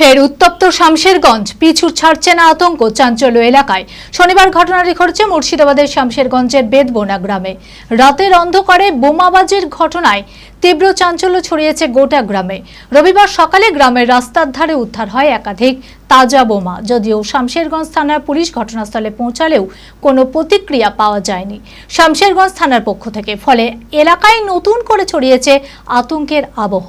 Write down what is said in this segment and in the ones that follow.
ফের উত্তপ্ত শামশেরগঞ্জ, পিছু ছাড়ছে না আতঙ্ক চাঞ্চল্য এলাকায়। শনিবার ঘটনাটি ঘটেছে মুর্শিদাবাদের শামশেরগঞ্জের বেদবোনা গ্রামে। রাতের অন্ধকারে বোমাবাজির ঘটনায় তীব্র চাঞ্চল্য ছড়িয়েছে গোটা গ্রামে। রবিবার সকালে গ্রামের রাস্তার ধারে উদ্ধার হয় একাধিক তাজা বোমা। যদিও শামশেরগঞ্জ থানার পুলিশ ঘটনাস্থলে পৌঁছালেও কোনো প্রতিক্রিয়া পাওয়া যায়নি। শামশেরগঞ্জ থানার পক্ষ থেকে। ফলে এলাকায় নতুন করে ছড়িয়েছে আতঙ্কের আবহ।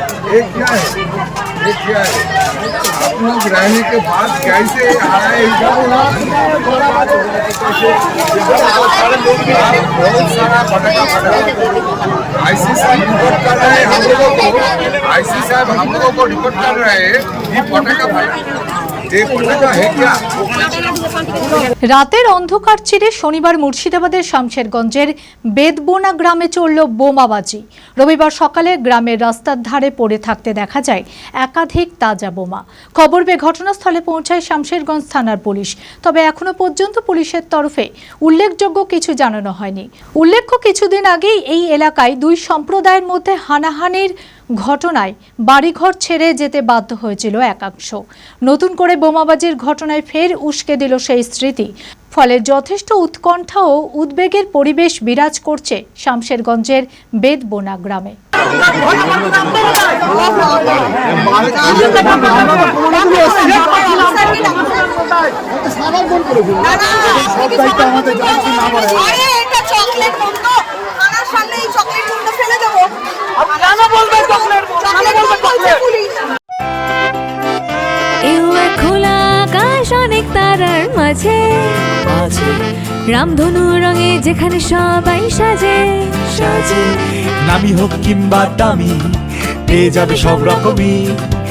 एक क्या है एक क्या है आप लोग रहने के बाद कैसे आए इधर बहुत सारा पटाखा फटा आईसी साहब रिपोर्ट कर रहे हैं हम लोगों को आईसी साहब हम लोगों को रिपोर्ट कर रहे हैं कि पटाखा फटा ये पटाखा है क्या রাতের অন্ধকার চিরে শনিবার মুর্শিদাবাদের শামশেরগঞ্জের বেদবোনা গ্রামে চলল বোমাবাজি রবিবার সকালে গ্রামের রাস্তার ধারে পড়ে থাকতে দেখা যায় একাধিক তাজা বোমা। খবর পেয়ে ঘটনাস্থলে পৌঁছায় শামশেরগঞ্জ থানার পুলিশ। তবে এখনও পর্যন্ত পুলিশের তরফে উল্লেখযোগ্য কিছু জানানো হয়নি। উল্লেখ্য, কিছুদিন আগেই এই এলাকায় দুই সম্প্রদায়ের মধ্যে হানাহানির ঘটনায় বাড়িঘর ছেড়ে যেতে বাধ্য হয়েছিল একাংশ। নতুন করে বোমাবাজির ঘটনায় ফের উস্কে দিল সেই স্মৃতি। ফলে যথেষ্ট উৎকণ্ঠা ও উদ্বেগের পরিবেশ বিরাজ করছে শামশেরগঞ্জের বেদবোনা গ্রামে। খোলা আকাশ অনেক তারার মাঝে রামধনু রঙে যেখানে সবাই সাজে সাজে নামি হোক কিংবা দামি, পেয়ে যাবে সব রকমই।